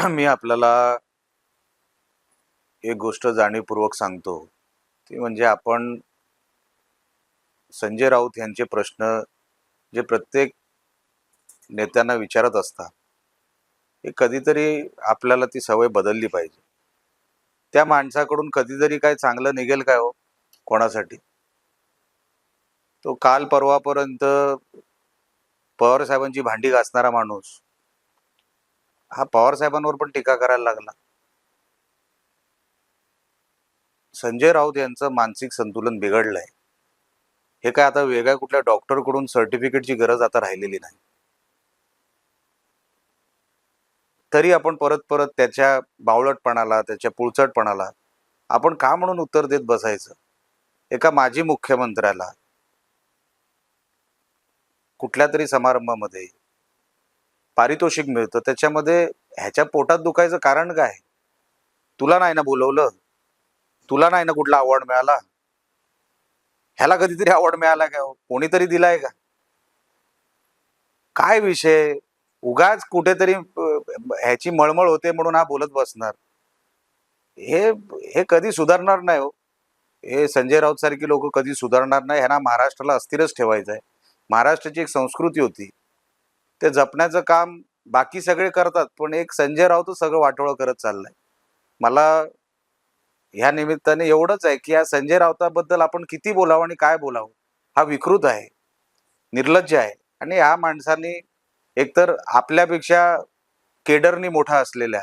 मी आपल्याला एक गोष्ट जाणीवपूर्वक सांगतो. ती म्हणजे आपण संजय राऊत यांचे प्रश्न जे प्रत्येक नेत्यांना विचारत असतात हे कधीतरी आपल्याला ती सवय बदलली पाहिजे. त्या माणसाकडून कधीतरी काय चांगलं निघेल काय हो? कोणासाठी? तो काल परवापर्यंत पवार साहेबांची भांडी घासणारा माणूस हा पवार साहेबांवर पण टीका करायला लागला. संजय राऊत यांचं मानसिक संतुलन बिघडलंय. हे काय आता वेगळ्या कुठल्या डॉक्टरकडून सर्टिफिकेटची गरज आता राहिलेली नाही. तरी आपण परत परत त्याच्या बावळटपणाला त्याच्या पुळचटपणाला आपण का म्हणून उत्तर देत बसायचं? एका माजी मुख्यमंत्र्याला कुठल्या तरी समारंभामध्ये पारितोषिक मिळतं. त्याच्यामध्ये ह्याच्या पोटात दुखायचं कारण काय? तुला नाही ना बोलवलं? तुला नाही ना कुठला अवॉर्ड मिळाला? ह्याला कधीतरी अवॉर्ड मिळाला का हो? कोणीतरी दिलाय का? काय विषय? उगाच कुठेतरी ह्याची मळमळ होते म्हणून हा बोलत बसणार. हे हे कधी सुधारणार नाही हो. हे संजय राऊत सारखी लोक कधी सुधारणार नाही. ह्यांना महाराष्ट्राला अस्थिरच ठेवायचं आहे महाराष्ट्राची एक संस्कृती होती. ते जपण्याचं काम बाकी सगळे करतात पण एक संजय राऊतच सगळं वाटोळं करत चाललंय. मला ह्या निमित्ताने एवढंच आहे की या संजय राऊताबद्दल आपण किती बोलावं आणि काय बोलावं हा विकृत आहे निर्लज्ज आहे. आणि ह्या माणसांनी एकतर आपल्यापेक्षा केडरनी मोठा असलेल्या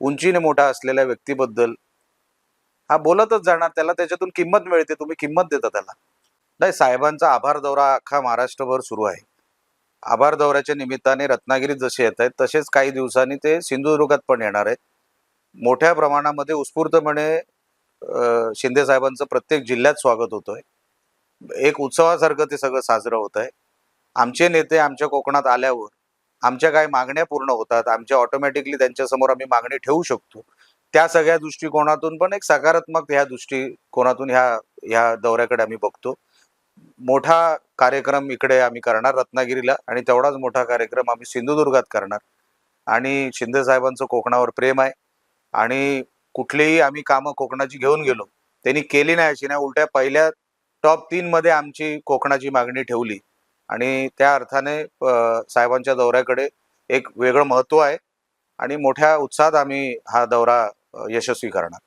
उंचीने मोठा असलेल्या व्यक्तीबद्दल हा बोलतच जाणार त्याला त्याच्यातून किंमत मिळते तुम्ही किंमत देता त्याला. नाही साहेबांचा आभार दौरा अख्खा महाराष्ट्रभर सुरू आहे. आभार दौऱ्याच्या निमित्ताने रत्नागिरीत जसे येत आहेत तसेच काही दिवसांनी ते सिंधुदुर्गात पण येणार आहेत. मोठ्या प्रमाणामध्ये उत्स्फूर्तपणे शिंदे साहेबांचं प्रत्येक जिल्ह्यात स्वागत होतोय. एक उत्सवासारखं ते सगळं साजरं होत आहे आमचे नेते आमच्या कोकणात आल्यावर आमच्या काही मागण्या पूर्ण होतात आमच्या ऑटोमॅटिकली त्यांच्यासमोर आम्ही मागणी ठेवू शकतो. त्या सगळ्या दृष्टिकोनातून पण एक सकारात्मक ह्या दृष्टिकोनातून ह्या ह्या दौऱ्याकडे आम्ही बघतो. मोठा कार्यक्रम इकडे आम्ही करणार रत्नागिरीला आणि तेवढाच मोठा कार्यक्रम आम्ही सिंधुदुर्गात करणार. आणि शिंदे साहेबांचं कोकणावर प्रेम आहे. आणि कुठलीही आम्ही कामं कोकणाची घेऊन गेलो त्यांनी केली नाही अशी नाही उलट्या पहिल्या टॉप तीन मध्ये आमची कोकणाची मागणी ठेवली. आणि त्या अर्थाने साहेबांच्या दौऱ्याकडे एक वेगळं महत्त्व आहे. आणि मोठ्या उत्साहात आम्ही हा दौरा यशस्वी करणार.